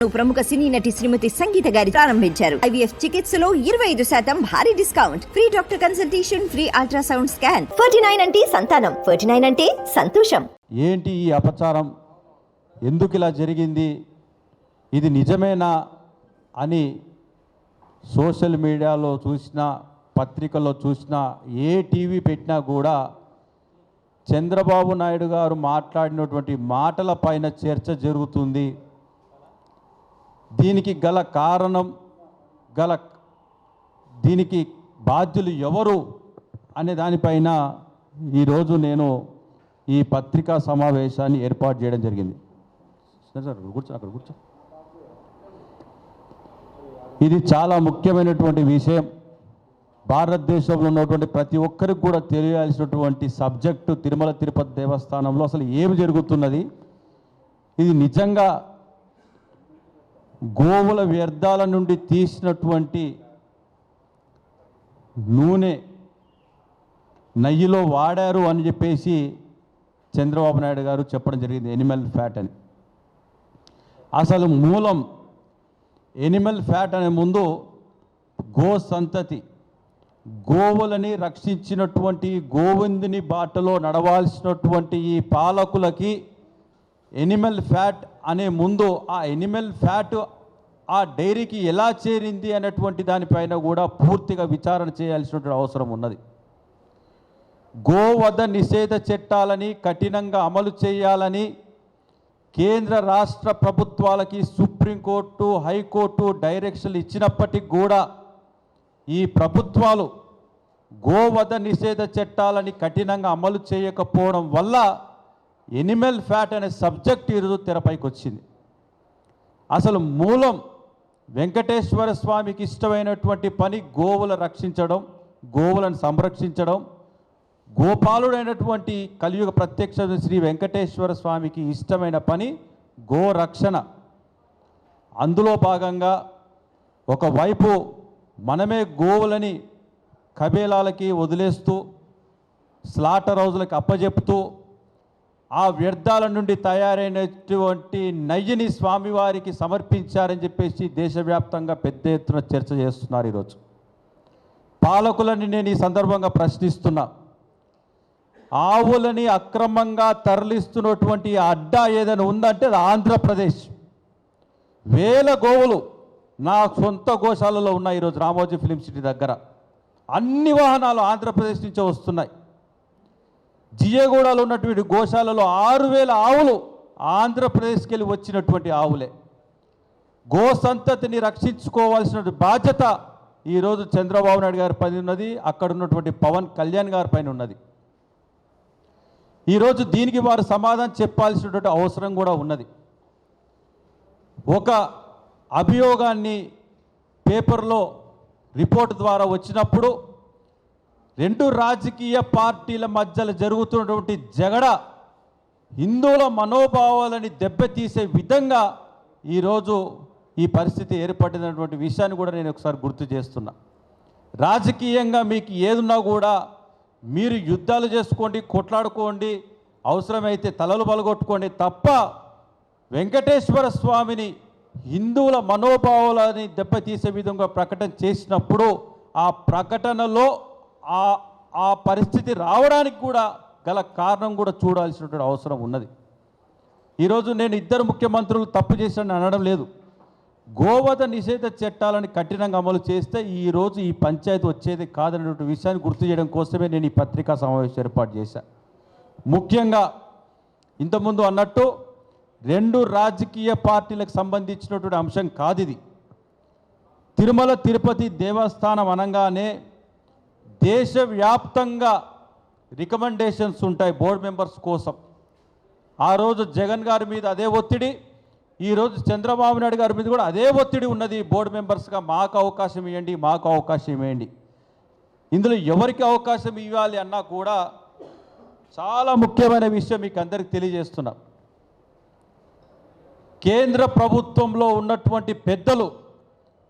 ప్రముఖ సినీ నటి శ్రీమతి సంగీత గారి ప్రారంభించారు. ఐవీఎఫ్ చికిత్సలో ఇరవై ఐదు శాతం భారీ discount. Free doctor consultation free ultrasound scan. Forty nine అంటే సంతానం. ఫోర్టీ నైన్ అంటే సంతోషం. ఏంటి ఈ అపచారం? ఎందుకు ఇలా జరిగింది? ఇది నిజమేనా? అని సోషల్ మీడియాలో చూసినా పత్రికల్లో చూసినా ఏ టీవీ పెట్టినా కూడా చంద్రబాబు నాయుడు గారు మాట్లాడినటువంటి మాటల పైన చర్చ జరుగుతుంది. దీనికి గల కారణం గల దీనికి బాధ్యులు ఎవరు అనే దానిపైన ఈరోజు నేను ఈ పత్రికా సమావేశాన్ని ఏర్పాటు చేయడం జరిగింది. సరే సార్ కూర్చో అక్కడ కూర్చో. ఇది చాలా ముఖ్యమైనటువంటి విషయం. భారతదేశంలో ఉన్నటువంటి ప్రతి ఒక్కరికి కూడా తెలియాల్సినటువంటి సబ్జెక్టు తిరుమల తిరుపతి దేవస్థానంలో అసలు ఏమి జరుగుతున్నది? ఇది నిజంగా గోవుల వ్యర్థాల నుండి తీసినటువంటి నూనె నెయ్యిలో వాడారు అని చెప్పేసి చంద్రబాబు నాయుడు గారు చెప్పడం జరిగింది ఎనిమల్ ఫ్యాట్ అని. అసలు మూలం ఎనిమల్ ఫ్యాట్ అనే ముందు గో సంతతి గోవులని రక్షించినటువంటి గోవిందుని బాటలో నడవాల్సినటువంటి ఈ పాలకులకి ఎనిమల్ ఫ్యాట్ అనే ముందు ఆ ఎనిమల్ ఫ్యాట్ ఆ డైరీకి ఎలా చేరింది అనేటువంటి దానిపైన కూడా పూర్తిగా విచారణ చేయాల్సినటువంటి అవసరం ఉన్నది. గోవధ నిషేధ చట్టాలని కఠినంగా అమలు చేయాలని కేంద్ర రాష్ట్ర ప్రభుత్వాలకి సుప్రీంకోర్టు హైకోర్టు డైరెక్షన్లు ఇచ్చినప్పటికీ కూడా ఈ ప్రభుత్వాలు గోవధ నిషేధ చట్టాలని కఠినంగా అమలు చేయకపోవడం వల్ల ఎనిమల్ ఫ్యాట్ అనే సబ్జెక్ట్ ఈరోజు తెరపైకి వచ్చింది. అసలు మూలం వెంకటేశ్వర స్వామికి ఇష్టమైనటువంటి పని గోవుల రక్షించడం గోవులను సంరక్షించడం. గోపాలుడైనటువంటి కలియుగ ప్రత్యక్ష శ్రీ వెంకటేశ్వర స్వామికి ఇష్టమైన పని గోరక్షణ. అందులో భాగంగా ఒకవైపు మనమే గోవులని కబేలాలకి వదిలేస్తూ స్లాటర్ హౌజులకి అప్పజెపుతూ ఆ వ్యర్థాల నుండి తయారైనటువంటి నయ్యని స్వామివారికి సమర్పించారని చెప్పేసి దేశవ్యాప్తంగా పెద్ద ఎత్తున చర్చ చేస్తున్నారు ఈరోజు. పాలకులని నేను ఈ సందర్భంగా ప్రశ్నిస్తున్నా. ఆవులని అక్రమంగా తరలిస్తున్నటువంటి అడ్డా ఏదైనా ఉందంటే అది ఆంధ్రప్రదేశ్. వేల గోవులు నా సొంత గోశాలలో ఉన్నాయి ఈరోజు రామోజీ ఫిలిం సిటీ దగ్గర. అన్ని వాహనాలు ఆంధ్రప్రదేశ్ నుంచే వస్తున్నాయి. జియగూడలో ఉన్నటువంటి గోశాలలో ఆరు వేల ఆవులు ఆంధ్రప్రదేశ్కి వెళ్ళి వచ్చినటువంటి ఆవులే. గో సంతతిని రక్షించుకోవాల్సిన బాధ్యత ఈరోజు చంద్రబాబు నాయుడు గారి పైన ఉన్నది అక్కడ ఉన్నటువంటి పవన్ కళ్యాణ్ గారి పైన ఉన్నది. ఈరోజు దీనికి వారు సమాధానం చెప్పాల్సినటువంటి అవసరం కూడా ఉన్నది. ఒక అభియోగాన్ని పేపర్లో రిపోర్ట్ ద్వారా వచ్చినప్పుడు రెండు రాజకీయ పార్టీల మధ్యలో జరుగుతున్నటువంటి జగడ హిందువుల మనోభావాలని దెబ్బతీసే విధంగా ఈరోజు ఈ పరిస్థితి ఏర్పడినటువంటి విషయాన్ని కూడా నేను ఒకసారి గుర్తు చేస్తున్నా. రాజకీయంగా మీకు ఏదున్నా కూడా మీరు యుద్ధాలు చేసుకోండి కొట్లాడుకోండి అవసరమైతే తలలు బలగొట్టుకోండి తప్ప వెంకటేశ్వర స్వామిని హిందువుల మనోభావాలని దెబ్బతీసే విధంగా ప్రకటన చేసినప్పుడు ఆ ప్రకటనలో ఆ ఆ పరిస్థితి రావడానికి కూడా గల కారణం కూడా చూడాల్సినటువంటి అవసరం ఉన్నది. ఈరోజు నేను ఇద్దరు ముఖ్యమంత్రులు తప్పు చేశానని అనడం లేదు. గోవధ నిషేధ చట్టాలను కఠినంగా అమలు చేస్తే ఈరోజు ఈ పంచాయతీ వచ్చేది కాదనేటువంటి విషయాన్ని గుర్తు చేయడం కోసమే నేను ఈ పత్రికా సమావేశం ఏర్పాటు చేశాను ముఖ్యంగా ఇంతకుముందు అన్నట్టు రెండు రాజకీయ పార్టీలకు సంబంధించినటువంటి అంశం కాదు ఇది. తిరుమల తిరుపతి దేవస్థానం అనగానే దేశవ్యాప్తంగా రికమెండేషన్స్ ఉంటాయి బోర్డు మెంబర్స్ కోసం. ఆ రోజు జగన్ గారి మీద అదే ఒత్తిడి ఈరోజు చంద్రబాబు నాయుడు గారి మీద కూడా అదే ఒత్తిడి ఉన్నది బోర్డు మెంబర్స్గా. మాకు అవకాశం ఇవ్వండి మాకు అవకాశం ఇవ్వండి. ఇందులో ఎవరికి అవకాశం ఇవ్వాలి అన్నా కూడా చాలా ముఖ్యమైన విషయం మీకు అందరికి తెలియజేస్తున్నా. కేంద్ర ప్రభుత్వంలో ఉన్నటువంటి పెద్దలు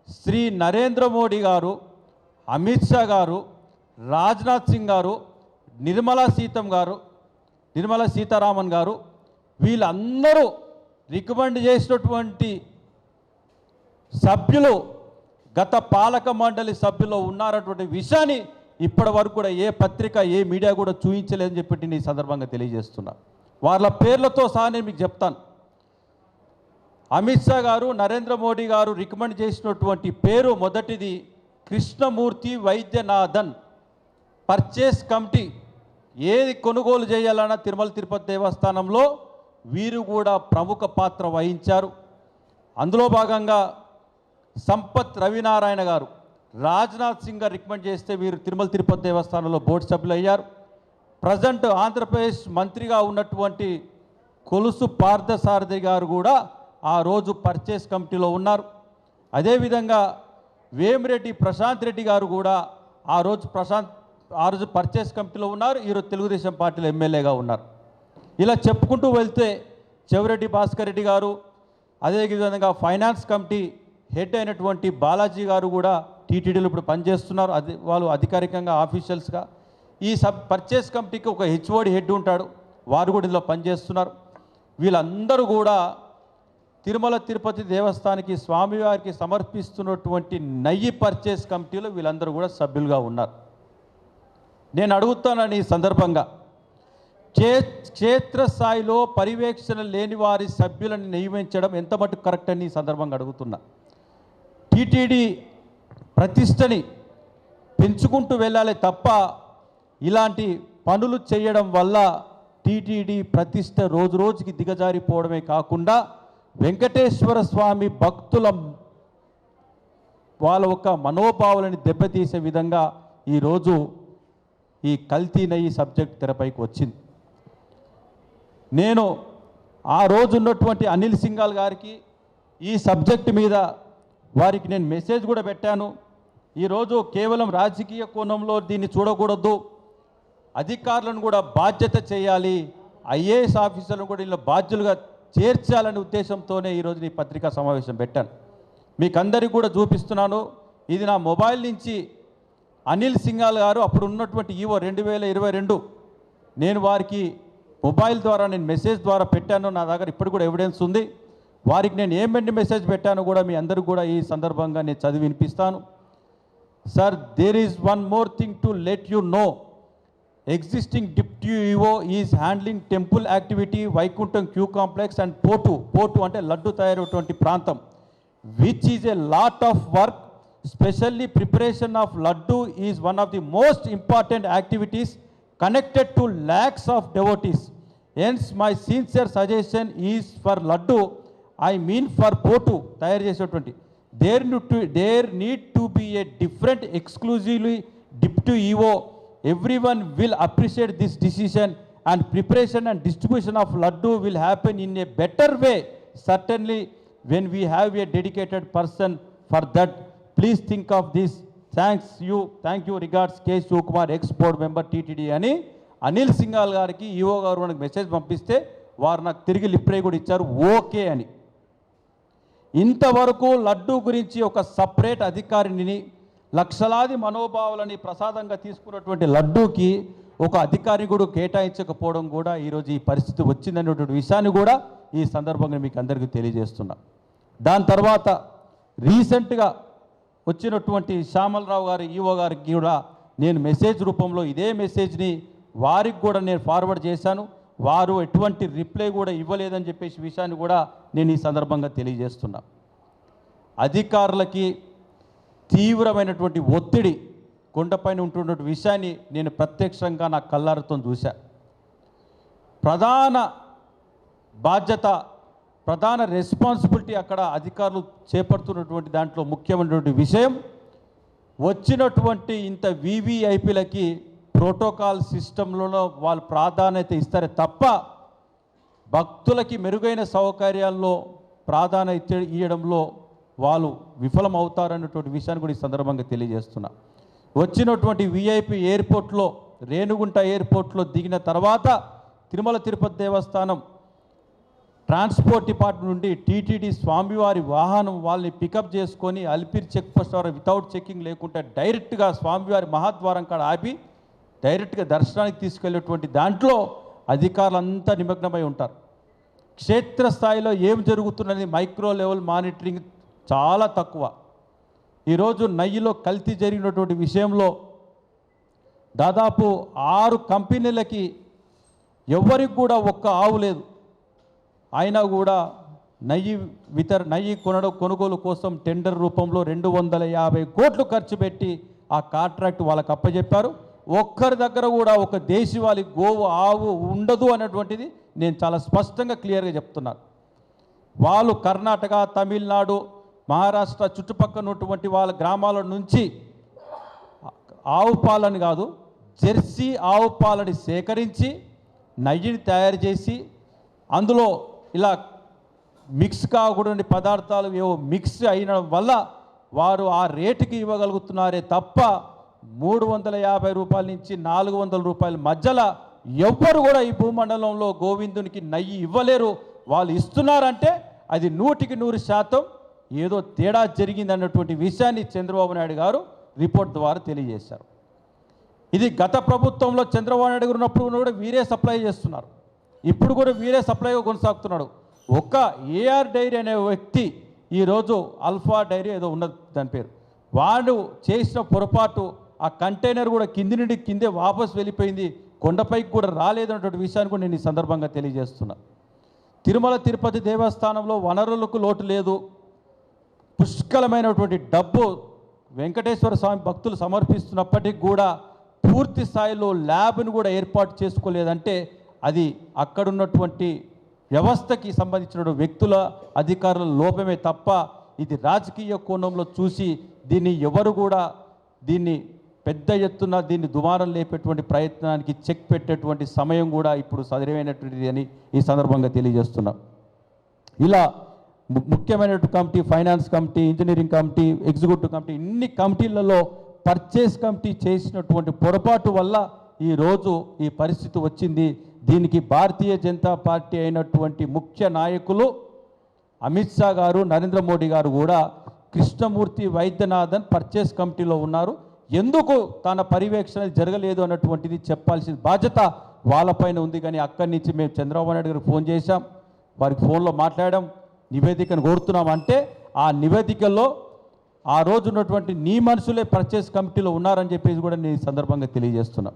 శ్రీ నరేంద్ర మోడీ గారు అమిత్ షా గారు రాజ్నాథ్ సింగ్ గారు నిర్మలా సీతం గారు నిర్మలా సీతారామన్ గారు వీళ్ళందరూ రికమెండ్ చేసినటువంటి సభ్యులు గత పాలక మండలి సభ్యులు ఉన్నారటువంటి విషయాన్ని ఇప్పటి వరకు కూడా ఏ పత్రిక ఏ మీడియా కూడా చూపించలేదని చెప్పి నేను ఈ సందర్భంగా తెలియజేస్తున్నా. వాళ్ళ పేర్లతో సహా నేను మీకు చెప్తాను. అమిత్ షా గారు నరేంద్ర మోడీ గారు రికమెండ్ చేసినటువంటి పేరు మొదటిది కృష్ణమూర్తి వైద్యనాథన్. పర్చేస్ కమిటీ ఏది కొనుగోలు చేయాలన్నా తిరుమల తిరుపతి దేవస్థానంలో వీరు కూడా ప్రముఖ పాత్ర వహించారు. అందులో భాగంగా సంపత్ రవినారాయణ గారు రాజ్నాథ్ సింగ్ గారు రికమెండ్ చేస్తే వీరు తిరుమల తిరుపతి దేవస్థానంలో బోర్డు సభ్యులు అయ్యారు ప్రజెంట్ ఆంధ్రప్రదేశ్ మంత్రిగా ఉన్నటువంటి కొలుసు పార్థసారథి గారు కూడా ఆ రోజు పర్చేస్ కమిటీలో ఉన్నారు. అదేవిధంగా వేమిరెడ్డి ప్రశాంత్ రెడ్డి గారు కూడా ఆ రోజు ప్రశాంత్ ఆ రోజు పర్చేస్ కమిటీలో ఉన్నారు ఈరోజు తెలుగుదేశం పార్టీలో ఎమ్మెల్యేగా ఉన్నారు. ఇలా చెప్పుకుంటూ వెళ్తే చెవిరెడ్డి భాస్కర్ రెడ్డి గారు అదేవిధంగా ఫైనాన్స్ కమిటీ హెడ్ అయినటువంటి బాలాజీ గారు కూడా టీటీడీలో ఇప్పుడు పనిచేస్తున్నారు. అది వాళ్ళు అధికారికంగా ఆఫీషియల్స్గా ఈ సబ్ పర్చేస్ కమిటీకి ఒక హెచ్ఓడి హెడ్ ఉంటాడు. వారు కూడా ఇందులో పనిచేస్తున్నారు. వీళ్ళందరూ కూడా తిరుమల తిరుపతి దేవస్థానానికి స్వామివారికి సమర్పిస్తున్నటువంటి నయ్యి పర్చేస్ కమిటీలో వీళ్ళందరూ కూడా సభ్యులుగా ఉన్నారు. నేను అడుగుతానని ఈ సందర్భంగా. క్షే క్షేత్రస్థాయిలో పర్యవేక్షణ లేని వారి సభ్యులను నియమించడం ఎంత మటుకు కరెక్ట్ అని ఈ సందర్భంగా అడుగుతున్నా. టీటీడీ ప్రతిష్టని పెంచుకుంటూ వెళ్ళాలి తప్ప ఇలాంటి పనులు చేయడం వల్ల టీటీడీ ప్రతిష్ట రోజు రోజుకి దిగజారిపోవడమే కాకుండా వెంకటేశ్వర స్వామి భక్తుల వాళ్ళ యొక్క మనోభావాలని దెబ్బతీసే విధంగా ఈరోజు ఈ కల్తీ నయ్యి సబ్జెక్ట్ తెరపైకి వచ్చింది. నేను ఆ రోజు ఉన్నటువంటి అనిల్ సింగాల్ గారికి ఈ సబ్జెక్ట్ మీద వారికి నేను మెసేజ్ కూడా పెట్టాను. ఈరోజు కేవలం రాజకీయ కోణంలో దీన్ని చూడకూడదు. అధికారులను కూడా బాధ్యత చేయాలి. ఐఏఎస్ ఆఫీసర్లను కూడా ఇలా బాధ్యులుగా చేర్చాలనే ఉద్దేశంతోనే ఈరోజు ఈ పత్రికా సమావేశం పెట్టాను. మీకు అందరికీ కూడా చూపిస్తున్నాను. ఇది నా మొబైల్ నుంచి అనిల్ సింగాల్ గారు అప్పుడు ఉన్నటువంటి ఈవో రెండు వేల ఇరవై రెండు. నేను వారికి మొబైల్ ద్వారా నేను మెసేజ్ ద్వారా పెట్టాను. నా దగ్గర ఇప్పుడు కూడా ఎవిడెన్స్ ఉంది. వారికి నేను ఏమండి మెసేజ్ పెట్టానో కూడా మీ అందరూ కూడా ఈ సందర్భంగా నేను చదివి వినిపిస్తాను. Sir there is one more thing to let you know existing deputy EO is handling temple activity Vaikuntham queue complex and potu potu అంటే లడ్డు తయారైనటువంటి ప్రాంతం which is a lot of work specially preparation of laddu is one of the most important activities connected to lakhs of devotees hence my sincere suggestion is for laddu I mean for potu తయారు చేసేటువంటి. There to there need to be a different exclusively deputy EO every one will appreciate this decision and preparation and distribution of laddu will happen in a better way certainly when we have a dedicated person for that please think of this thanks you thank you regards K Sivakumar ex board member TTD అని అనిల్ సింగాల్ గారికి EO గారు మనకు message పంపిస్తే వారు నాకు తిరిగి లిప్రే కూడా ఇచ్చారు ఓకే అని. ఇంతవరకు లడ్డు గురించి ఒక సపరేట్ అధికారిని లక్షలాది మనోభావాలని ప్రసాదంగా తీసుకున్నటువంటి లడ్డూకి ఒక అధికారి కూడా కేటాయించకపోవడం కూడా ఈరోజు ఈ పరిస్థితి వచ్చిందనేటువంటి విషయాన్ని కూడా ఈ సందర్భంగా మీకు అందరికీ తెలియజేస్తున్నా. దాని తర్వాత రీసెంట్గా వచ్చినటువంటి శ్యామలరావు గారి ఈఓ గారికి కూడా నేను మెసేజ్ రూపంలో ఇదే మెసేజ్ని వారికి కూడా నేను ఫార్వర్డ్ చేశాను. వారు ఎటువంటి రిప్లై కూడా ఇవ్వలేదని చెప్పేసి విషయాన్ని కూడా నేను ఈ సందర్భంగా తెలియజేస్తున్నా. అధికారులకి తీవ్రమైనటువంటి ఒత్తిడి కొండపైన ఉంటున్నటువంటి విషయాన్ని నేను ప్రత్యక్షంగా నా కళ్ళారతో చూశా. ప్రధాన బాధ్యత ప్రధాన రెస్పాన్సిబిలిటీ అక్కడ అధికారులు చేపడుతున్నటువంటి దాంట్లో ముఖ్యమైనటువంటి విషయం వచ్చినటువంటి ఇంత వివిఐపీలకి ప్రోటోకాల్ సిస్టంలో వాళ్ళు ప్రాధాన్యత ఇస్తారే తప్ప భక్తులకి మెరుగైన సౌకర్యాల్లో ప్రాధాన్యత ఇవ్వడంలో వాళ్ళు విఫలమవుతారన్నటువంటి విషయాన్ని కూడా ఈ సందర్భంగా తెలియజేస్తున్నా. వచ్చినటువంటి విఐపి ఎయిర్పోర్ట్లో రేణుగుంట ఎయిర్పోర్ట్లో దిగిన తర్వాత తిరుమల తిరుపతి దేవస్థానం ట్రాన్స్పోర్ట్ డిపార్ట్మెంట్ నుండి టీటీడీ స్వామివారి వాహనం వాళ్ళని పికప్ చేసుకొని అల్పిర్ చెక్ పోస్ట్ ద్వారా వితౌట్ చెక్కింగ్ లేకుండా డైరెక్ట్గా స్వామివారి మహాద్వారం కాడ ఆపి డైరెక్ట్గా దర్శనానికి తీసుకెళ్ళేటువంటి దాంట్లో అధికారులంతా నిమగ్నమై ఉంటారు. క్షేత్రస్థాయిలో ఏం జరుగుతున్నది మైక్రో లెవెల్ మానిటరింగ్ చాలా తక్కువ. ఈరోజు నయ్యిలో కల్తీ జరిగినటువంటి విషయంలో దాదాపు ఆరు కంపెనీలకి ఎవరికి కూడా ఒక్క ఆవు లేదు. అయినా కూడా నెయ్యి వితర నెయ్యి కొనడం కొనుగోలు కోసం టెండర్ రూపంలో రెండు వందల యాభై కోట్లు ఖర్చు పెట్టి ఆ కాంట్రాక్ట్ వాళ్ళకి అప్పచెప్పారు ఒక్కరి దగ్గర కూడా ఒక దేశవాళి గోవు ఆవు ఉండదు అన్నటువంటిది నేను చాలా స్పష్టంగా క్లియర్గా చెప్తున్నాను వాళ్ళు కర్ణాటక తమిళనాడు మహారాష్ట్ర చుట్టుపక్కల ఉన్నటువంటి వాళ్ళ గ్రామాల నుంచి ఆవు పాలని కాదు జెర్సీ ఆవు పాలని సేకరించి నెయ్యిని తయారు చేసి అందులో ఇలా మిక్స్ కాకూడని పదార్థాలు ఏవో మిక్స్ అయిన వల్ల వారు ఆ రేటుకి ఇవ్వగలుగుతున్నారే తప్ప మూడు వందల యాభై రూపాయల నుంచి నాలుగు వందల రూపాయల మధ్యలో ఎవ్వరు కూడా ఈ భూమండలంలో గోవిందునికి నయ్యి ఇవ్వలేరు. వాళ్ళు ఇస్తున్నారంటే అది నూటికి నూరు శాతం ఏదో తేడా జరిగింది అన్నటువంటి విషయాన్ని చంద్రబాబు నాయుడు గారు రిపోర్ట్ ద్వారా తెలియజేశారు. ఇది గత ప్రభుత్వంలో చంద్రబాబు నాయుడు గారు ఉన్నప్పుడు కూడా వీరే సప్లై చేస్తున్నారు. ఇప్పుడు కూడా వీరే సప్లైగా కొనసాగుతున్నాడు. ఒక్క ఏఆర్ డైరీ అనే వ్యక్తి ఈరోజు అల్ఫా డైరీ ఏదో ఉన్నది దాని పేరు. వాడు చేసిన పొరపాటు ఆ కంటైనర్ కూడా కింది నుండి కిందే వాపస్ వెళ్ళిపోయింది. కొండపైకి కూడా రాలేదన్నటువంటి విషయాన్ని కూడా నేను ఈ సందర్భంగా తెలియజేస్తున్నా. తిరుమల తిరుపతి దేవస్థానంలో వనరులకు లోటు లేదు. పుష్కలమైనటువంటి డబ్బు వెంకటేశ్వర స్వామి భక్తులు సమర్పిస్తున్నప్పటికీ కూడా పూర్తి స్థాయిలో ల్యాబ్ను కూడా ఏర్పాటు చేసుకోలేదంటే అది అక్కడున్నటువంటి వ్యవస్థకి సంబంధించిన వ్యక్తుల అధికారుల లోపమే తప్ప ఇది రాజకీయ కోణంలో చూసి దీన్ని ఎవరు కూడా దీన్ని పెద్ద ఎత్తున దీన్ని దుమారం లేపేటువంటి ప్రయత్నానికి చెక్ పెట్టేటువంటి సమయం కూడా ఇప్పుడు సదరైనటువంటిది అని ఈ సందర్భంగా తెలియజేస్తున్నాం. ఇలా ము- ముఖ్యమైనటువంటి committee finance committee engineering committee executive committee ఇన్ని కమిటీలలో పర్చేస్ కమిటీ చేసినటువంటి పొరపాటు వల్ల ఈరోజు ఈ పరిస్థితి వచ్చింది. దీనికి భారతీయ జనతా పార్టీ అయినటువంటి ముఖ్య నాయకులు అమిత్ షా గారు నరేంద్ర మోడీ గారు కూడా కృష్ణమూర్తి వైద్యనాథన్ పర్చేస్ కమిటీలో ఉన్నారు. ఎందుకు తన పర్యవేక్షణ జరగలేదు అన్నటువంటిది చెప్పాల్సిన బాధ్యత వాళ్ళపైన ఉంది కానీ అక్కడి నుంచి మేము చంద్రబాబు నాయుడు గారికి ఫోన్ చేశాం. వారికి ఫోన్లో మాట్లాడాం. నివేదికను కోరుతున్నాం అంటే ఆ నివేదికలో ఆ రోజు ఉన్నటువంటి నీ మనుషులే పర్చేస్ కమిటీలో ఉన్నారని చెప్పేసి కూడా నేను ఈ సందర్భంగా తెలియజేస్తున్నా.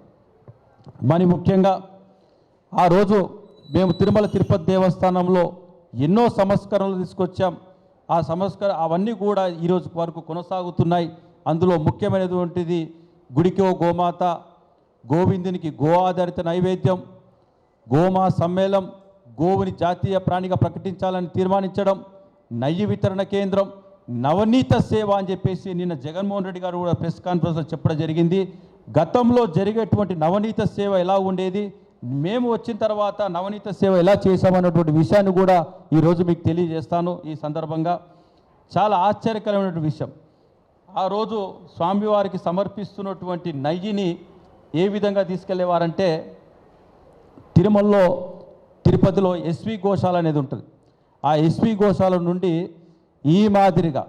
మరి ముఖ్యంగా ఆ రోజు మేము తిరుమల తిరుపతి దేవస్థానంలో ఎన్నో సంస్కరణలు తీసుకొచ్చాం. ఆ సంస్కర అవన్నీ కూడా ఈరోజు వరకు కొనసాగుతున్నాయి. అందులో ముఖ్యమైనటువంటిది గుడికో గోమాత గోవిందునికి గో ఆధారిత నైవేద్యం గోమా సమ్మేళం గోవుని జాతీయ ప్రాణిగా ప్రకటించాలని తీర్మానించడం నయ్యి వితరణ కేంద్రం నవనీత సేవ అని చెప్పేసి నిన్న జగన్మోహన్ రెడ్డి గారు కూడా ప్రెస్ కాన్ఫరెన్స్లో చెప్పడం జరిగింది. గతంలో జరిగేటువంటి నవనీత సేవ ఎలా ఉండేది? మేము వచ్చిన తర్వాత నవనీత సేవ ఎలా చేశామన్నటువంటి విషయాన్ని కూడా ఈరోజు మీకు తెలియజేస్తాను ఈ సందర్భంగా. చాలా ఆశ్చర్యకరమైనటువంటి విషయం. ఆ రోజు స్వామివారికి సమర్పిస్తున్నటువంటి నయ్యిని ఏ విధంగా తీసుకెళ్ళేవారంటే తిరుమలలో తిరుపతిలో ఎస్వి గోశాల అనేది ఉంటుంది. ఆ ఎస్వి గోశాల నుండి ఈ మాదిరిగా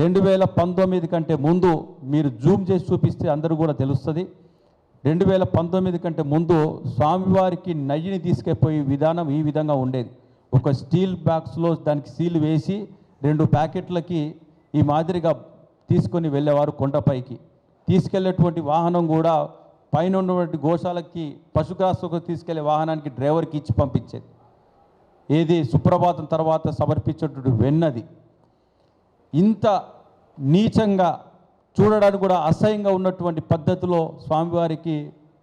రెండు వేల పంతొమ్మిది కంటే ముందు మీరు జూమ్ చేసి చూపిస్తే అందరూ కూడా తెలుస్తుంది. రెండు వేల పంతొమ్మిది కంటే ముందు స్వామివారికి నయ్యిని తీసుకెళ్ళిపోయే విధానం ఈ విధంగా ఉండేది. ఒక స్టీల్ బాక్స్లో దానికి సీల్ వేసి రెండు ప్యాకెట్లకి ఈ మాదిరిగా తీసుకొని వెళ్ళేవారు కొండపైకి. తీసుకెళ్ళేటువంటి వాహనం కూడా పైన ఉన్నటువంటి గోశాలకి పశుగ్రాసకు తీసుకెళ్ళే వాహనానికి డ్రైవర్కి ఇచ్చి పంపించేది. ఏది సుప్రభాతం తర్వాత సమర్పించేటువంటి వెన్నది. ఇంత నీచంగా చూడడానికి కూడా అసహ్యంగా ఉన్నటువంటి పద్ధతిలో స్వామివారికి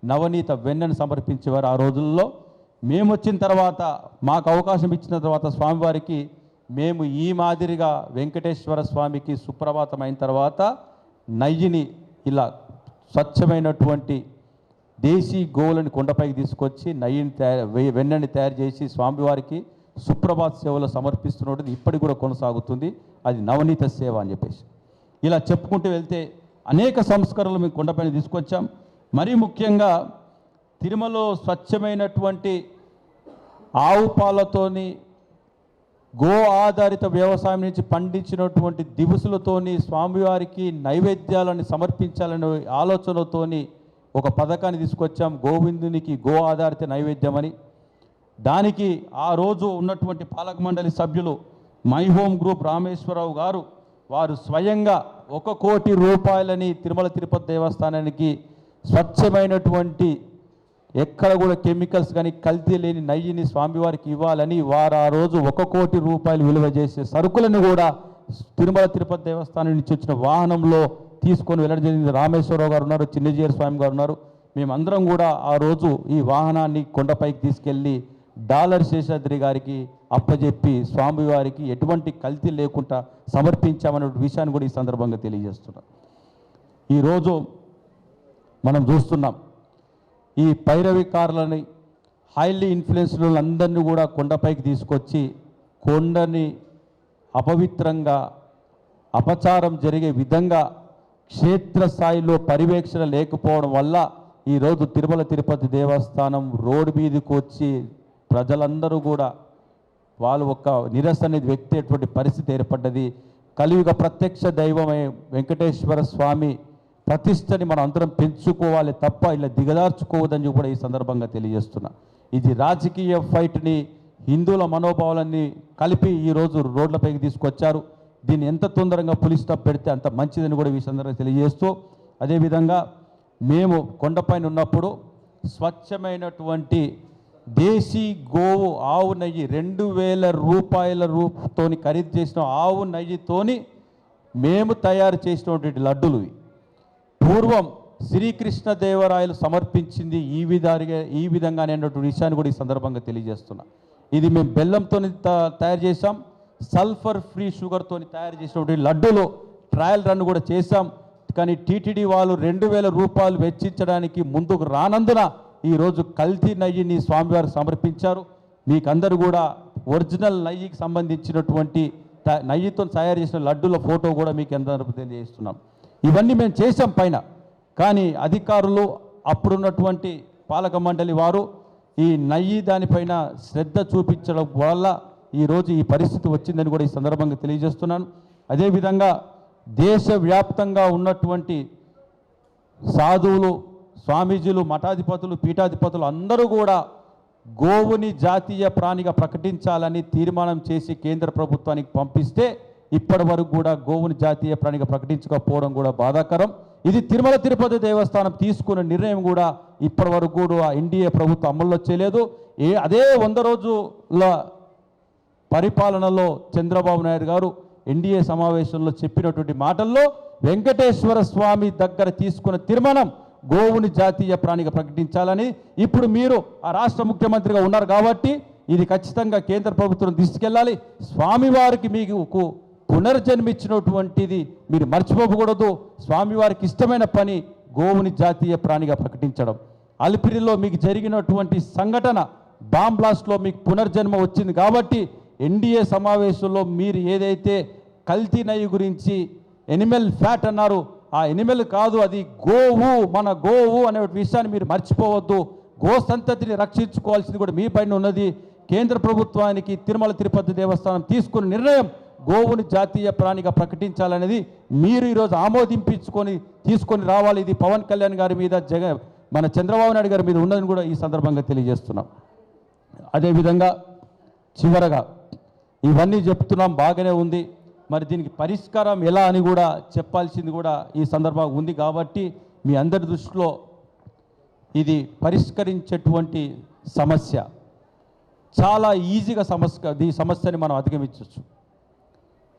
నవనీత వెన్నను సమర్పించేవారు ఆ రోజుల్లో. మేము వచ్చిన తర్వాత మాకు అవకాశం ఇచ్చిన తర్వాత స్వామివారికి మేము ఈ మాదిరిగా వెంకటేశ్వర స్వామికి సుప్రభాతం అయిన తర్వాత నయ్యిని ఇలా స్వచ్ఛమైనటువంటి దేశీ గోవులను కొండపైకి తీసుకొచ్చి నయ్యిని తయారు వెన్నని తయారు చేసి స్వామివారికి సుప్రభాత్ సేవలో సమర్పిస్తున్నది ఇప్పటికి కూడా కొనసాగుతుంది. అది నవనీత సేవ అని చెప్పేసి. ఇలా చెప్పుకుంటూ వెళ్తే అనేక సంస్కరణలు మేము కొండపైన తీసుకొచ్చాం. మరీ ముఖ్యంగా తిరుమలలో స్వచ్ఛమైనటువంటి ఆవు పాలతోని గో ఆధారిత వ్యవసాయం నుంచి పండించినటువంటి దివుసులతోని స్వామివారికి నైవేద్యాలను సమర్పించాలనే ఆలోచనతోని ఒక పథకాన్ని తీసుకొచ్చాం. గోవిందునికి గో ఆధారిత నైవేద్యం అని. దానికి ఆ రోజు ఉన్నటువంటి పాలక మండలి సభ్యులు మై హోమ్ గ్రూప్ రామేశ్వరరావు గారు వారు స్వయంగా ఒక కోటి రూపాయలని తిరుమల తిరుపతి దేవస్థానానికి స్వచ్ఛమైనటువంటి ఎక్కడ కూడా కెమికల్స్ కానీ కల్తీ లేని నయ్యిని స్వామివారికి ఇవ్వాలని వారు ఆ రోజు ఒక కోటి రూపాయలు విలువ చేసే సరుకులను కూడా తిరుమల తిరుపతి దేవస్థానం నుంచి వచ్చిన వాహనంలో తీసుకొని వెళ్ళడం జరిగింది. రామేశ్వరరావు గారు ఉన్నారు చిన్నజీయర్ స్వామి గారు ఉన్నారు. మేమందరం కూడా ఆ రోజు ఈ వాహనాన్ని కొండపైకి తీసుకెళ్ళి డాలర్ శేషాద్రి గారికి అప్పజెప్పి స్వామివారికి ఎటువంటి కల్తీ లేకుండా సమర్పించామనే విషయాన్ని కూడా ఈ సందర్భంగా తెలియజేస్తున్నాం. ఈరోజు మనం చూస్తున్నాం ఈ పైరవికారులని హైలీ ఇన్ఫ్లుయెన్స్డ్ అందరినీ కూడా కొండపైకి తీసుకొచ్చి కొండని అపవిత్రంగా అపచారం జరిగే విధంగా క్షేత్రస్థాయిలో పర్యవేక్షణ లేకపోవడం వల్ల ఈరోజు తిరుమల తిరుపతి దేవస్థానం రోడ్డు మీదకి వచ్చి ప్రజలందరూ కూడా వాళ్ళు ఒక నిరస అనేది వ్యక్తేటువంటి పరిస్థితి ఏర్పడ్డది. కలియుగ ప్రత్యక్ష దైవమే వెంకటేశ్వర స్వామి ప్రతిష్టని మనం అందరం పెంచుకోవాలి తప్ప ఇలా దిగదార్చుకోవద్దని కూడా ఈ సందర్భంగా తెలియజేస్తున్నా. ఇది రాజకీయ ఫైట్ని హిందువుల మనోభావాలన్నీ కలిపి ఈరోజు రోడ్లపైకి తీసుకొచ్చారు. దీన్ని ఎంత తొందరగా పులి స్టాప్ పెడితే అంత మంచిదని కూడా ఈ సందర్భంగా తెలియజేస్తూ అదేవిధంగా మేము కొండపైన ఉన్నప్పుడు స్వచ్ఛమైనటువంటి దేశీ గోవు ఆవు నెయ్యి రెండు వేల రూపాయల రూపుతోని ఖరీదు చేసిన ఆవు నెయ్యితోని మేము తయారు చేసినటువంటి లడ్డులు పూర్వం శ్రీకృష్ణ దేవరాయలు సమర్పించింది ఈ విధాలుగా ఈ విధంగానే అనేటువంటి విషయాన్ని కూడా ఈ సందర్భంగా తెలియజేస్తున్నా. ఇది మేము బెల్లంతో తయారు చేసాం సల్ఫర్ ఫ్రీ షుగర్తో తయారు చేసినటువంటి లడ్డూలు ట్రయల్ రన్ కూడా చేశాం. కానీ టీటీడీ వాళ్ళు రెండు వేల రూపాయలు వెచ్చించడానికి ముందుకు రానందున ఈరోజు కల్తీ నయ్యిని స్వామివారు సమర్పించారు. మీకందరూ కూడా ఒరిజినల్ నయ్యికి సంబంధించినటువంటి త- తయారు చేసిన లడ్డూల ఫోటో కూడా మీకు ఎంతవరకు తెలియజేస్తున్నాం. ఇవన్నీ మేము చేసాం పైన. కానీ అధికారులు అప్పుడున్నటువంటి పాలక మండలి వారు ఈ నయ్యి దానిపైన శ్రద్ధ చూపించడం వల్ల ఈరోజు ఈ పరిస్థితి వచ్చిందని కూడా ఈ సందర్భంగా తెలియజేస్తున్నాను. అదేవిధంగా దేశవ్యాప్తంగా ఉన్నటువంటి సాధువులు స్వామీజీలు మఠాధిపతులు పీఠాధిపతులు అందరూ కూడా గోవుని జాతీయ ప్రాణిగా ప్రకటించాలని తీర్మానం చేసి కేంద్ర ప్రభుత్వానికి పంపిస్తే ఇప్పటి వరకు కూడా గోవుని జాతీయ ప్రాణిగా ప్రకటించకపోవడం కూడా బాధాకరం. ఇది తిరుమల తిరుపతి దేవస్థానం తీసుకున్న నిర్ణయం కూడా ఇప్పటి వరకు కూడా ఎన్డీఏ ప్రభుత్వం అమల్లో చేయలేదు. ఏ అదే వంద రోజుల పరిపాలనలో చంద్రబాబు నాయుడు గారు ఎన్డీఏ సమావేశంలో చెప్పినటువంటి మాటల్లో వెంకటేశ్వర స్వామి దగ్గర తీసుకున్న తీర్మానం గోవుని జాతీయ ప్రాణిగా ప్రకటించాలని ఇప్పుడు మీరు ఆ రాష్ట్ర ముఖ్యమంత్రిగా ఉన్నారు కాబట్టి ఇది ఖచ్చితంగా కేంద్ర ప్రభుత్వం తీసుకెళ్ళాలి. స్వామివారికి మీకు పునర్జన్మించినటువంటిది మీరు మర్చిపోకూడదు. స్వామివారికి ఇష్టమైన పని గోవుని జాతీయ ప్రాణిగా ప్రకటించడం. అలిపిరిలో మీకు జరిగినటువంటి సంఘటన బాంబ్లాస్ట్లో మీకు పునర్జన్మ వచ్చింది కాబట్టి ఎన్డీఏ సమావేశంలో మీరు ఏదైతే కల్తీ నయ్యి గురించి ఎనిమల్ ఫ్యాట్ అన్నారు ఆ ఎనిమల్ కాదు అది గోవు మన గోవు అనే విషయాన్ని మీరు మర్చిపోవద్దు. గో సంతతిని రక్షించుకోవాల్సింది కూడా మీ పైన ఉన్నది. కేంద్ర ప్రభుత్వానికి తిరుమల తిరుపతి దేవస్థానం తీసుకున్న నిర్ణయం గోవుని జాతీయ ప్రాణిగా ప్రకటించాలనేది మీరు ఈరోజు ఆమోదింపించుకొని తీసుకొని రావాలి. ఇది పవన్ కళ్యాణ్ గారి మీద జగ మన చంద్రబాబు నాయుడు గారి మీద ఉన్నదని కూడా ఈ సందర్భంగా తెలియజేస్తున్నాం. అదేవిధంగా చివరగా ఇవన్నీ చెప్తున్నాం బాగానే ఉంది. మరి దీనికి పరిష్కారం ఎలా అని కూడా చెప్పాల్సింది కూడా ఈ సందర్భంగా ఉంది కాబట్టి మీ అందరి దృష్టిలో ఇది పరిష్కరించేటువంటి సమస్య. చాలా ఈజీగా సమస్య ఈ సమస్యని మనం అధిగమించవచ్చు.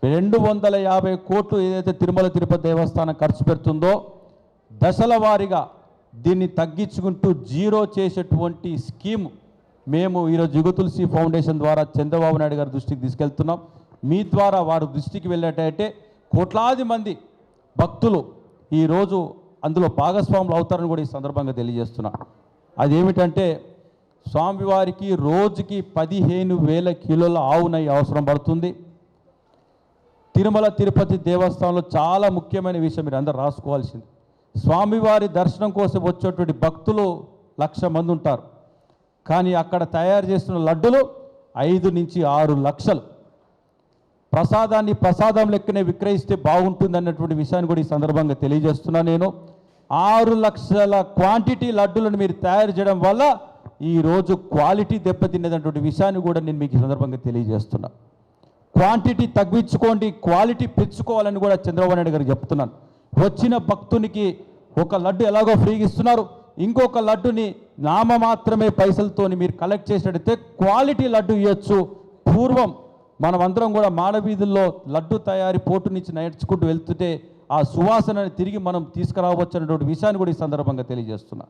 రెండు వందల యాభై కోట్లు ఏదైతే తిరుమల తిరుపతి దేవస్థానం ఖర్చు పెడుతుందో దశల వారీగా దీన్ని తగ్గించుకుంటూ జీరో చేసేటువంటి స్కీమ్ మేము ఈరోజు యుగ ఫౌండేషన్ ద్వారా చంద్రబాబు నాయుడు గారి దృష్టికి తీసుకెళ్తున్నాం. మీ ద్వారా వారి దృష్టికి వెళ్ళేటైతే కోట్లాది మంది భక్తులు ఈరోజు అందులో భాగస్వాములు అవుతారని కూడా ఈ సందర్భంగా తెలియజేస్తున్నా. అదేమిటంటే స్వామివారికి రోజుకి పదిహేను వేల కిలోల ఆవు నెయ్యి అవసరం పడుతుంది. తిరుమల తిరుపతి దేవస్థానంలో చాలా ముఖ్యమైన విషయం మీరు అందరూ రాసుకోవాల్సింది. స్వామివారి దర్శనం కోసం వచ్చేటువంటి భక్తులు లక్ష మంది ఉంటారు. కానీ అక్కడ తయారు చేస్తున్న లడ్డులు ఐదు నుంచి ఆరు లక్షలు. ప్రసాదాన్ని ప్రసాదం లెక్కనే విక్రయిస్తే బాగుంటుంది అన్నటువంటి విషయాన్ని కూడా ఈ సందర్భంగా తెలియజేస్తున్నా నేను. ఆరు లక్షల క్వాంటిటీ లడ్డులను మీరు తయారు చేయడం వల్ల ఈరోజు క్వాలిటీ దెబ్బతిన్నదన్నటువంటి విషయాన్ని కూడా నేను మీకు ఈ సందర్భంగా తెలియజేస్తున్నా. క్వాంటిటీ తగ్గించుకోండి క్వాలిటీ పెంచుకోవాలని కూడా చంద్రబాబు నాయుడు గారు చెప్తున్నాను. వచ్చిన భక్తునికి ఒక లడ్డు ఎలాగో ఫ్రీగా ఇస్తున్నారు. ఇంకొక లడ్డుని నామ మాత్రమే పైసలతోని మీరు కలెక్ట్ చేసినట్టయితే క్వాలిటీ లడ్డు ఇవ్వచ్చు పూర్వం మనమందరం కూడా మాడవీధుల్లో లడ్డు తయారీ పోటు నుంచి నేర్చుకుంటూ వెళ్తుంటే ఆ సువాసనని తిరిగి మనం తీసుకురావచ్చు అనేటువంటి విషయాన్ని కూడా ఈ సందర్భంగా తెలియజేస్తున్నా.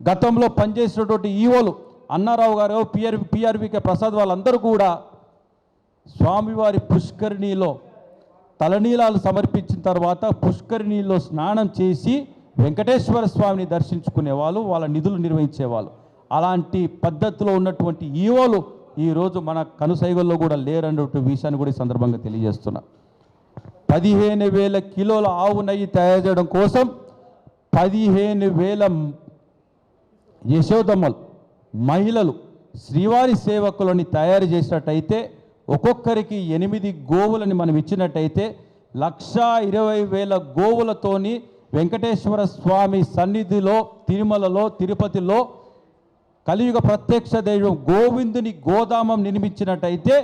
గతంలో పనిచేసినటువంటి ఈవోలు అన్నారావు గారు పిఆర్ పిఆర్వికే ప్రసాద్ వాళ్ళందరూ కూడా స్వామివారి పుష్కరిణిలో తలనీలాలు సమర్పించిన తర్వాత పుష్కరిణిలో స్నానం చేసి వెంకటేశ్వర స్వామిని దర్శించుకునేవాళ్ళు వాళ్ళ నిధులు నిర్వహించేవాళ్ళు. అలాంటి పద్ధతిలో ఉన్నటువంటి ఈవోలు ఈరోజు మన కనుసైగల్లో కూడా లేరన్నటువంటి విషయాన్ని కూడా ఈ సందర్భంగా తెలియజేస్తున్నా. పదిహేను వేల కిలోల ఆవు నెయ్యి తయారు చేయడం కోసం పదిహేను వేల యశోదమ్మలు మహిళలు శ్రీవారి సేవకులని తయారు చేసినట్టయితే ఒక్కొక్కరికి ఎనిమిది గోవులని మనం ఇచ్చినట్టయితే లక్షా ఇరవై వేల గోవులతోని వెంకటేశ్వర స్వామి సన్నిధిలో తిరుమలలో తిరుపతిలో కలియుగ ప్రత్యక్ష దైవం గోవిందుని గోదామం నిర్మించినట్టయితే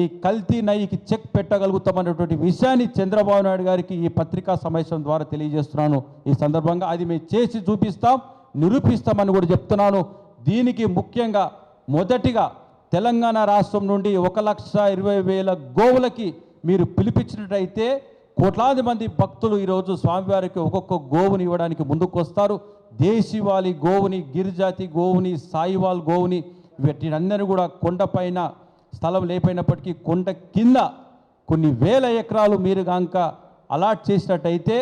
ఈ కల్తీ నైకి చెక్ పెట్టగలుగుతామన్నటువంటి విషయాన్ని చంద్రబాబు నాయుడు గారికి ఈ పత్రికా సమావేశం ద్వారా తెలియజేస్తున్నాను. ఈ సందర్భంగా అది మేము చేసి చూపిస్తాం నిరూపిస్తామని కూడా చెప్తున్నాను. దీనికి ముఖ్యంగా మొదటిగా తెలంగాణ రాష్ట్రం నుండి ఒక లక్ష ఇరవై వేల గోవులకి మీరు పిలిపించినట్టయితే కోట్లాది మంది భక్తులు ఈరోజు స్వామివారికి ఒక్కొక్క గోవుని ఇవ్వడానికి ముందుకు వస్తారు దేశీవాలి గోవుని గిరిజాతి గోవుని సాయివాల్ గోవుని వీటినందరినీ కూడా కొండపైన స్థలం లేకపోయినప్పటికీ కొండ కింద కొన్ని వేల ఎకరాలు మీరు గాంక అలాట్ చేసినట్టయితే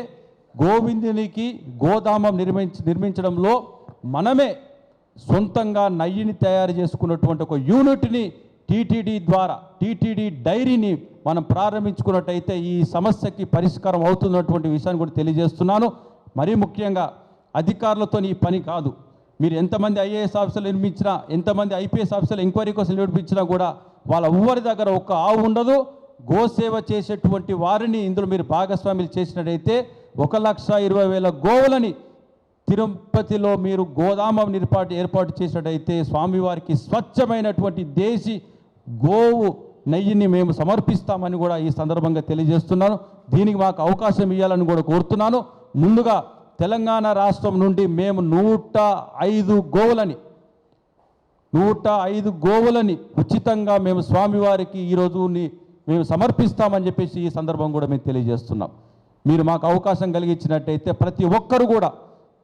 గోవిందునికి గోధామం నిర్మించ నిర్మించడంలో మనమే సొంతంగా నయ్యిని తయారు చేసుకున్నటువంటి ఒక యూనిట్ని టీటీడీ ద్వారా టీటీడీ డైరీని మనం ప్రారంభించుకున్నట్టయితే ఈ సమస్యకి పరిష్కారం అవుతున్నటువంటి విషయాన్ని కూడా తెలియజేస్తున్నాను. మరీ ముఖ్యంగా అధికారులతో ఈ పని కాదు. మీరు ఎంతమంది ఐఏఎస్ ఆఫీసర్లు నిర్మించినా ఎంతమంది ఐపీఎస్ ఆఫీసర్లు ఎంక్వైరీ కోసం నిర్మించినా కూడా వాళ్ళ ఎవ్వరి దగ్గర ఒక్క ఆవు ఉండదు. గోసేవ చేసేటువంటి వారిని ఇందులో మీరు భాగస్వాములు చేసినట్టయితే ఒక లక్ష ఇరవై వేల గోవులని తిరుపతిలో మీరు గోదామం ఏర్పాటు ఏర్పాటు చేసినట్టయితే స్వామివారికి స్వచ్ఛమైనటువంటి దేశీ గోవు నెయ్యిని మేము సమర్పిస్తామని కూడా ఈ సందర్భంగా తెలియజేస్తున్నాను. దీనికి మాకు అవకాశం ఇవ్వాలని కూడా కోరుతున్నాను. ముందుగా తెలంగాణ రాష్ట్రం నుండి మేము నూట ఐదు గోవులని నూట ఐదు గోవులని ఉచితంగా మేము స్వామివారికి ఈరోజు మేము సమర్పిస్తామని చెప్పేసి ఈ సందర్భం కూడా మేము తెలియజేస్తున్నాం. మీరు మాకు అవకాశం కలిగించినట్టయితే ప్రతి ఒక్కరు కూడా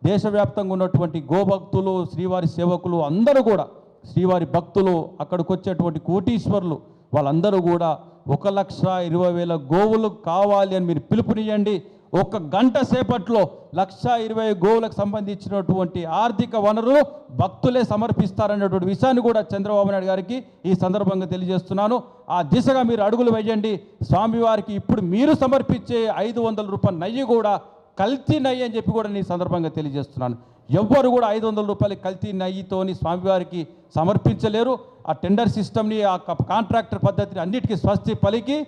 దేశవ్యాప్తంగా ఉన్నటువంటి గోభక్తులు శ్రీవారి సేవకులు అందరూ కూడా శ్రీవారి భక్తులు అక్కడికి వచ్చేటువంటి కోటీశ్వరులు వాళ్ళందరూ కూడా ఒక లక్ష ఇరవై వేల గోవులు కావాలి అని మీరు పిలుపునియండి ఒక గంట సేపట్లో లక్ష ఇరవై గోవులకు సంబంధించినటువంటి ఆర్థిక వనరులు భక్తులే సమర్పిస్తారనేటువంటి విషయాన్ని కూడా చంద్రబాబు నాయుడు గారికి ఈ సందర్భంగా తెలియజేస్తున్నాను. ఆ దిశగా మీరు అడుగులు వేయండి. స్వామివారికి ఇప్పుడు మీరు సమర్పించే ఐదు వందల రూపాయల నయ్యి కూడా కల్తీ నయ్యి అని చెప్పి కూడా నేను ఈ సందర్భంగా తెలియజేస్తున్నాను. ఎవ్వరు కూడా ఐదు వందల రూపాయలు కల్తీ నయ్యితోని స్వామివారికి సమర్పించలేరు. ఆ టెండర్ సిస్టమ్ని ఆ కాంట్రాక్టర్ పద్ధతిని అన్నిటికీ స్వస్తి పలికి.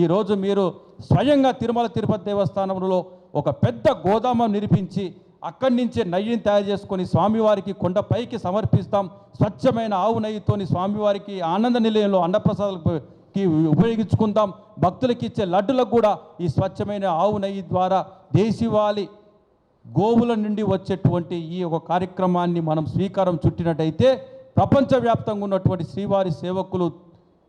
ఈరోజు మీరు స్వయంగా తిరుమల తిరుపతి దేవస్థానంలో ఒక పెద్ద గోదామం నిర్మించి అక్కడి నుంచే నయ్యిని తయారు చేసుకొని స్వామివారికి కొండపైకి సమర్పిస్తాం. స్వచ్ఛమైన ఆవు నెయ్యితోని స్వామివారికి ఆనంద నిలయంలో అన్నప్రసాదాలకి ఉపయోగించుకుందాం. భక్తులకి ఇచ్చే లడ్డులకు కూడా ఈ స్వచ్ఛమైన ఆవు నెయ్యి ద్వారా దేశీవాలి గోవుల నుండి వచ్చేటువంటి ఈ ఒక కార్యక్రమాన్ని మనం స్వీకారం చుట్టినట్టయితే ప్రపంచవ్యాప్తంగా ఉన్నటువంటి శ్రీవారి సేవకులు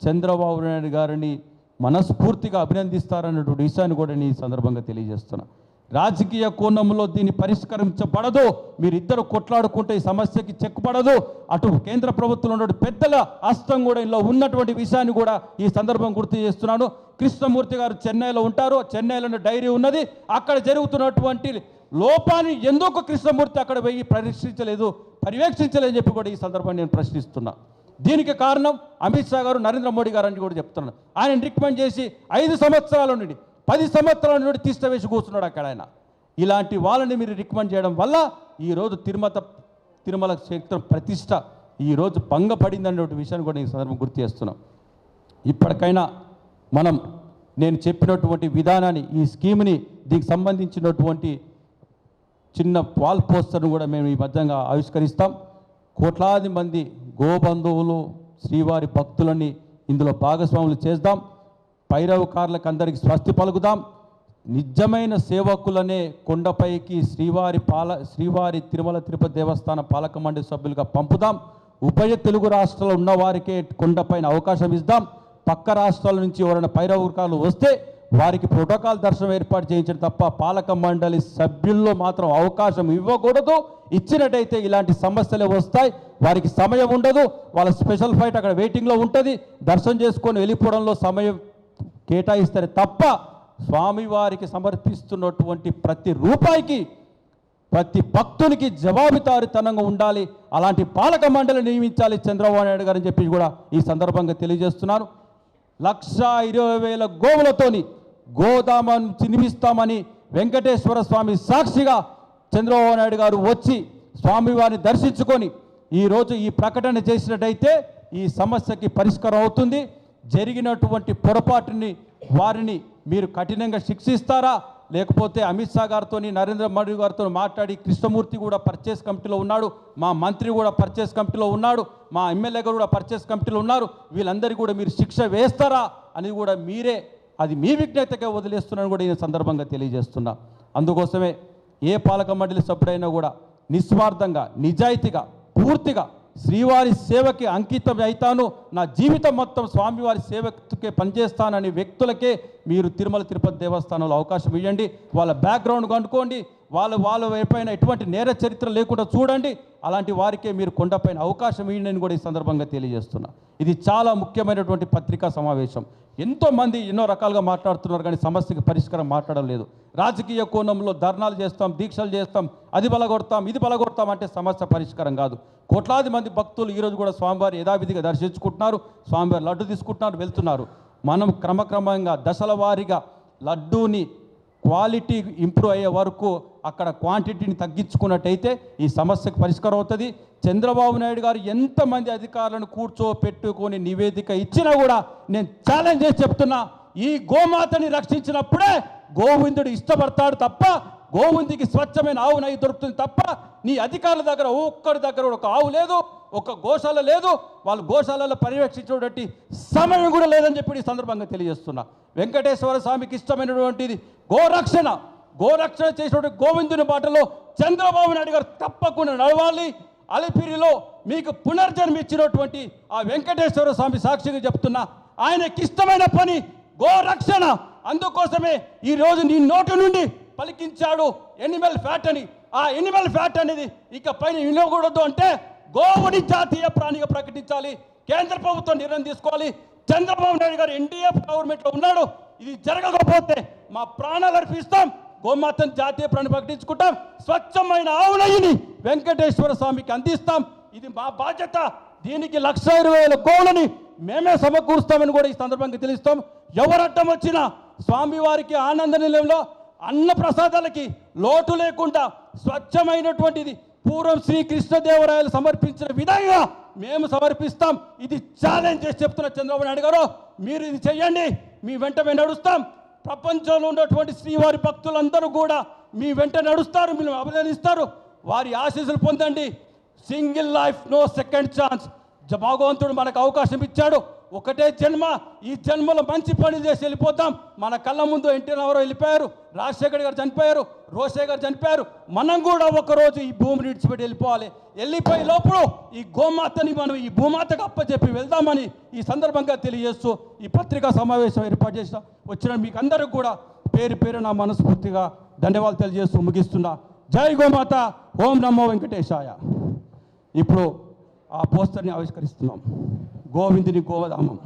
చంద్రబాబు నాయుడు గారిని మనస్ఫూర్తిగా అభినందిస్తారన్నటువంటి విషయాన్ని కూడా నేను ఈ సందర్భంగా తెలియజేస్తున్నా. రాజకీయ కోణంలో దీన్ని పరిష్కరించబడదు. మీరిద్దరు కొట్లాడుకుంటే ఈ సమస్యకి చెక్కుపడదు. అటు కేంద్ర ప్రభుత్వంలో ఉన్న పెద్దల హస్తం కూడా ఇందులో ఉన్నటువంటి విషయాన్ని కూడా ఈ సందర్భం గుర్తు చేస్తున్నాను. కృష్ణమూర్తి గారు చెన్నైలో ఉంటారు. చెన్నైలో డైరీ ఉన్నది. అక్కడ జరుగుతున్నటువంటి లోపాన్ని ఎందుకు కృష్ణమూర్తి అక్కడ పోయి పరీక్షించలేదు పర్యవేక్షించలేదని చెప్పి కూడా ఈ సందర్భాన్ని నేను ప్రశ్నిస్తున్నా. దీనికి కారణం అమిత్ షా గారు నరేంద్ర మోడీ గారు అని కూడా చెప్తున్నాను ఆయన రికమెండ్ చేసి ఐదు సంవత్సరాల నుండి పది సంవత్సరాల నుండి తీసివేసి కూర్చున్నాడు అక్కడ ఆయన. ఇలాంటి వాళ్ళని మీరు రికమెండ్ చేయడం వల్ల ఈరోజు తిరుమత తిరుమల క్షేత్రం ప్రతిష్ట ఈరోజు భంగపడిందనే విషయాన్ని కూడా ఈ సందర్భం గుర్తు చేస్తున్నాం. ఇప్పటికైనా మనం నేను చెప్పినటువంటి విధానాన్ని ఈ స్కీమ్ని దీనికి సంబంధించినటువంటి చిన్న వాల్ పోస్టర్ను కూడా మేము ఈ మధ్యంగా ఆవిష్కరిస్తాం. కోట్లాది మంది గోబంధువులు శ్రీవారి భక్తులని ఇందులో భాగస్వాములు చేద్దాం. పైరవకారులకు అందరికీ స్వస్తి పలుకుదాం. నిజమైన సేవకులనే కొండపైకి శ్రీవారి పాల శ్రీవారి తిరుమల తిరుపతి దేవస్థాన పాలక మండలి సభ్యులుగా పంపుదాం. ఉభయ తెలుగు రాష్ట్రాల్లో ఉన్నవారికే కొండపైన అవకాశం ఇద్దాం పక్క రాష్ట్రాల నుంచి ఎవరైనా పైరవకారులు వస్తే వారికి ప్రోటోకాల్ దర్శనం ఏర్పాటు చేయించడం తప్ప పాలక మండలి సభ్యుల్లో మాత్రం అవకాశం ఇవ్వకూడదు. ఇచ్చినట్టయితే ఇలాంటి సమస్యలే వస్తాయి. వారికి సమయం ఉండదు. వాళ్ళ స్పెషల్ ఫ్లైట్ అక్కడ వెయిటింగ్లో ఉంటుంది. దర్శనం చేసుకొని వెళ్ళిపోవడంలో సమయం కేటాయిస్తారు తప్ప స్వామివారికి సమర్పిస్తున్నటువంటి ప్రతి రూపాయికి ప్రతి భక్తునికి జవాబుదారితనంగా ఉండాలి. అలాంటి పాలక మండలి నియమించాలి చంద్రబాబు నాయుడు గారు అని చెప్పి కూడా ఈ సందర్భంగా తెలియజేస్తున్నాను లక్ష ఇరవై వేల గోవులతోని గోదామను నిర్మిస్తామని వెంకటేశ్వర స్వామి సాక్షిగా చంద్రబాబు నాయుడు గారు వచ్చి స్వామివారిని దర్శించుకొని ఈరోజు ఈ ప్రకటన చేసినట్టయితే ఈ సమస్యకి పరిష్కారం అవుతుంది. జరిగినటువంటి పొరపాటుని వారిని మీరు కఠినంగా శిక్షిస్తారా? లేకపోతే అమిత్ షా గారితో నరేంద్ర మోడీ గారితో మాట్లాడి కృష్ణమూర్తి కూడా పర్చేస్ కమిటీలో ఉన్నాడు మా మంత్రి కూడా పర్చేస్ కమిటీలో ఉన్నాడు మా ఎమ్మెల్యే గారు కూడా పర్చేస్ కమిటీలో ఉన్నారు వీళ్ళందరికీ కూడా మీరు శిక్ష వేస్తారా అని కూడా మీరే అది మీ విజ్ఞతగా వదిలేస్తున్నాను కూడా ఈ సందర్భంగా తెలియజేస్తున్నా. అందుకోసమే ఏ పాలక మండలి సభ్యుడైనా కూడా నిస్వార్థంగా నిజాయితీగా పూర్తిగా శ్రీవారి సేవకి అంకితం అవుతాను నా జీవితం మొత్తం స్వామివారి సేవకే పనిచేస్తానని వ్యక్తులకే మీరు తిరుమల తిరుపతి దేవస్థానంలో అవకాశం ఇవ్వండి. వాళ్ళ బ్యాక్గ్రౌండ్ కనుక్కోండి. వాళ్ళు వాళ్ళ వైపైన ఎటువంటి నేర చరిత్ర లేకుండా చూడండి. అలాంటి వారికే మీరు కొండపైన అవకాశం ఇవ్వండి అని కూడా ఈ సందర్భంగా తెలియజేస్తున్నా. ఇది చాలా ముఖ్యమైనటువంటి పత్రికా సమావేశం. ఎంతోమంది ఎన్నో రకాలుగా మాట్లాడుతున్నారు కానీ సమస్యకి పరిష్కారం మాట్లాడడం లేదు. రాజకీయ కోణంలో ధర్నాలు చేస్తాం దీక్షలు చేస్తాం అది బలగొడతాం ఇది బలగొడతాం అంటే సమస్య పరిష్కారం కాదు. కోట్లాది మంది భక్తులు ఈరోజు కూడా స్వామివారి యథావిధిగా దర్శించుకుంటున్నారు. స్వామివారి లడ్డు తీసుకుంటున్నారు వెళ్తున్నారు. మనం క్రమక్రమంగా దశల వారీగా లడ్డూని క్వాలిటీ ఇంప్రూవ్ అయ్యే వరకు అక్కడ క్వాంటిటీని తగ్గించుకున్నట్టయితే ఈ సమస్యకు పరిష్కారం అవుతుంది. చంద్రబాబు నాయుడు గారు ఎంతమంది అధికారులను కూర్చోపెట్టుకొని నివేదిక ఇచ్చినా కూడా నేను ఛాలెంజ్ చేసి చెప్తున్నా ఈ గోమాతని రక్షించినప్పుడే గోవిందుడు ఇష్టపడతాడు తప్ప గోవుందికి స్వచ్ఛమైన ఆవు నై దొరుకుతుంది తప్ప నీ అధికారుల దగ్గర ఒక్కడి దగ్గర కూడా ఒక ఆవు లేదు ఒక గోశాల లేదు. వాళ్ళు గోశాలలో పర్యవేక్షించేటువంటి సమయం కూడా లేదని చెప్పి ఈ సందర్భంగా తెలియజేస్తున్నా. వెంకటేశ్వర స్వామికి ఇష్టమైనటువంటిది గోరక్షణ. గోరక్షణ చేసినటువంటి గోవిందుని బాటలో చంద్రబాబు నాయుడు గారు తప్పకుండా నడవాలి. అలిపిరిలో మీకు పునర్జన్మ ఇచ్చినటువంటి ఆ వెంకటేశ్వర స్వామి సాక్షిగా చెప్తున్నా. ఆయనకి ఇష్టమైన పని గోరక్షణ. అందుకోసమే ఈ రోజు నీ నోటి నుండి పలికించాడు. ఎనిమల్ ఫ్యాట్ అని. ఆ ఎనిమల్ ఫ్యాట్ అనేది ఇక పైన వినకూడదు అంటే గోవుని జాతీయ ప్రాణిగా ప్రకటించాలి. కేంద్ర ప్రభుత్వం నిర్ణయం తీసుకోవాలి. చంద్రబాబు నాయుడు గారు ఎన్డీఏ గవర్నమెంట్లో ఉన్నాడు. ఇది జరగకపోతే మా ప్రాణాలు అర్పిస్తాం. గోమాతను జాతీయ ప్రాణి ప్రకటించుకుంటాం. స్వచ్ఛమైన ఆవునయ్యని వెంకటేశ్వర స్వామికి అందిస్తాం. ఇది మా బాధ్యత. దీనికి లక్ష ఇరవై వేల గోవులని మేమే సమకూరుస్తామని కూడా ఈ సందర్భంగా తెలుస్తాం ఎవరడ్డం వచ్చినా స్వామివారికి ఆనంద నిలయంలో అన్న ప్రసాదాలకి లోటు లేకుండా స్వచ్ఛమైనటువంటిది పూర్వం శ్రీ కృష్ణదేవరాయలు సమర్పించిన విధంగా మేము సమర్పిస్తాం. ఇది ఛాలెంజ్ చేసి చెప్తున్న చంద్రబాబు నాయుడు గారు మీరు ఇది చేయండి మీ వెంట మేము నడుస్తాం. ప్రపంచంలో ఉన్నటువంటి శ్రీవారి భక్తులందరూ కూడా మీ వెంట నడుస్తారు మీరు అభినందిస్తారు. వారి ఆశీస్సులు పొందండి. Single life no second chance. భగవంతుడు మనకు అవకాశం ఇచ్చాడు. ఒకటే జన్మ ఈ జన్మలో మంచి పనులు చేసి వెళ్ళిపోతాం. మన కళ్ళ ముందు ఎన్టీ రామారావు వెళ్ళిపోయారు రాజశేఖర్ గారు చనిపోయారు రోషే గారు చనిపోయారు. మనం కూడా ఒకరోజు ఈ భూమిని విడిచిపెట్టి వెళ్ళిపోవాలి. వెళ్ళిపోయి లోపల ఈ గోమాతని మనం ఈ భూమాతకు అప్పచెప్పి వెళ్దామని ఈ సందర్భంగా తెలియజేస్తూ ఈ పత్రికా సమావేశం ఏర్పాటు చేసిన వచ్చిన మీకు అందరికి కూడా పేరు పేరు నా మనస్ఫూర్తిగా ధన్యవాదాలు తెలియజేస్తూ ముగిస్తున్నా. జై గోమాత ఓం నమో వెంకటేశాయ. ఇప్పుడు ఆ పోస్టర్ని ఆవిష్కరిస్తున్నాం. గోవిందుని గోవధామం.